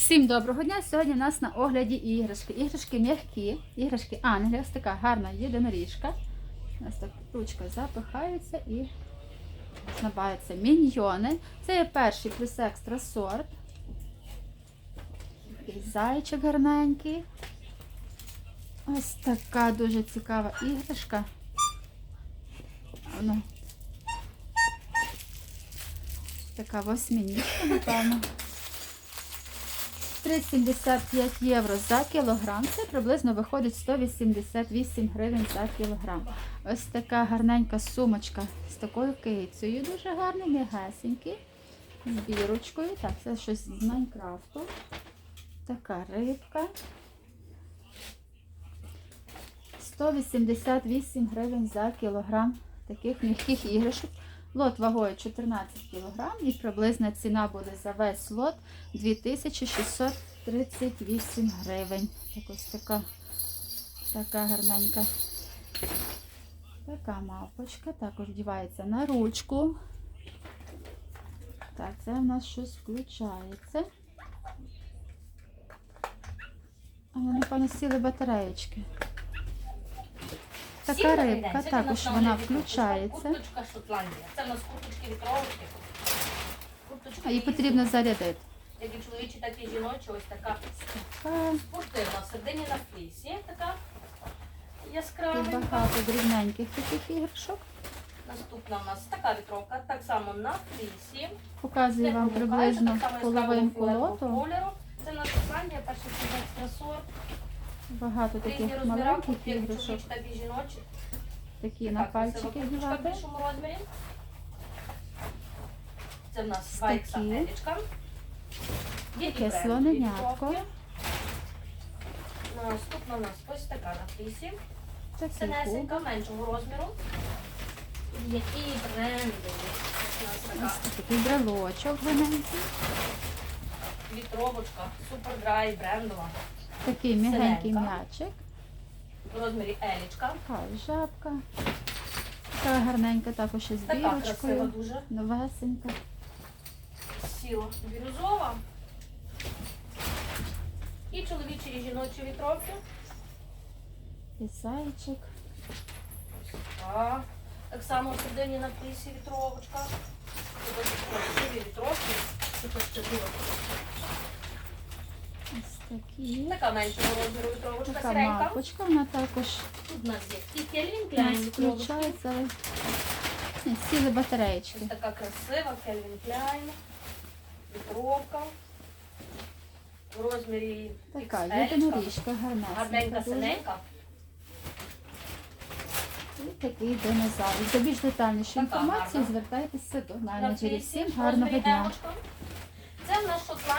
Всім доброго дня! Сьогодні у нас на огляді іграшки. Іграшки м'які, іграшки Ангелія. Ось така гарна єдиноріжка. Ось так ручка запихається і набаються міньйони. Це є перший плюс екстра сорт. Такий зайчик гарненький. Ось така дуже цікава іграшка. Воно. Така восьминіжка, напевно. 3,75 євро за кілограм. Це приблизно виходить 188 гривень за кілограм. Ось така гарненька сумочка з такою кицею. Дуже гарний, м'ягесенький. З бірочкою. Так, це щось з Майнкрафту. Така рибка. 188 гривень за кілограм таких м'яких іграшок. Лот вагою 14 кг і приблизна ціна буде за весь лот 2638 гривень. Ось така, така гарненька. Така мавпочка, також вдівається на ручку. Так, це в нас щось включається. А вони, напевно, сіли батареєчки. Така рибка. Також вона включається. Курточка Шотландія. Це в нас курточки вітровки. Курточки А її потрібно зарядити. Як і чоловічі, так і жіночі. Ось така спортивна. Середині на флісі. Така і багато дрібненьких таких іграшок. Наступна у нас така вітровка. Так само на флісі. Показую вам приблизно половинку лоту. Це в нас Шотландія, перший сорт. Багато таких маленьких іграшок. Такі на пальчики в вдівати. більшому розмірі. Це в нас Ось 2 такі. елічка. Є Таке слоненятко. вітровки. Наступна у нас ось така на флісі. Такі Синесенька, меншого розміру. Є і брендові. Ось у нас така Ось такий брелочок гарненький. вітровочка, супер драй, брендова. Такий м'ягенький Синенька. м'ячик. В розмірі елічка. Така жабка. Така гарненька, також із Така красива бірочкою. дуже. Новесенька. сіро бірюзова. І чоловічі і жіночі вітровки. І зайчик. Так. Так само в середині на плісі вітровочка. Це дуже красиві вітровки. Щаслива. Ось такі. Така меншого розміру вітровочка Така сіренька. мапочка, вона також Тут у нас є і Кельвін Кляйн включається. Ні, Сіли батареєчки. Ось така красива Кельвін Кляйн. Вітровка. В розмірі Така XL. єдиноріжка. Гарненька дуже. синенька. І такий динозавр. За більш детальнішу Така інформацію гарна. звертайтеся до менеджерів. Всім гарного дня! Це в нас Шотландія.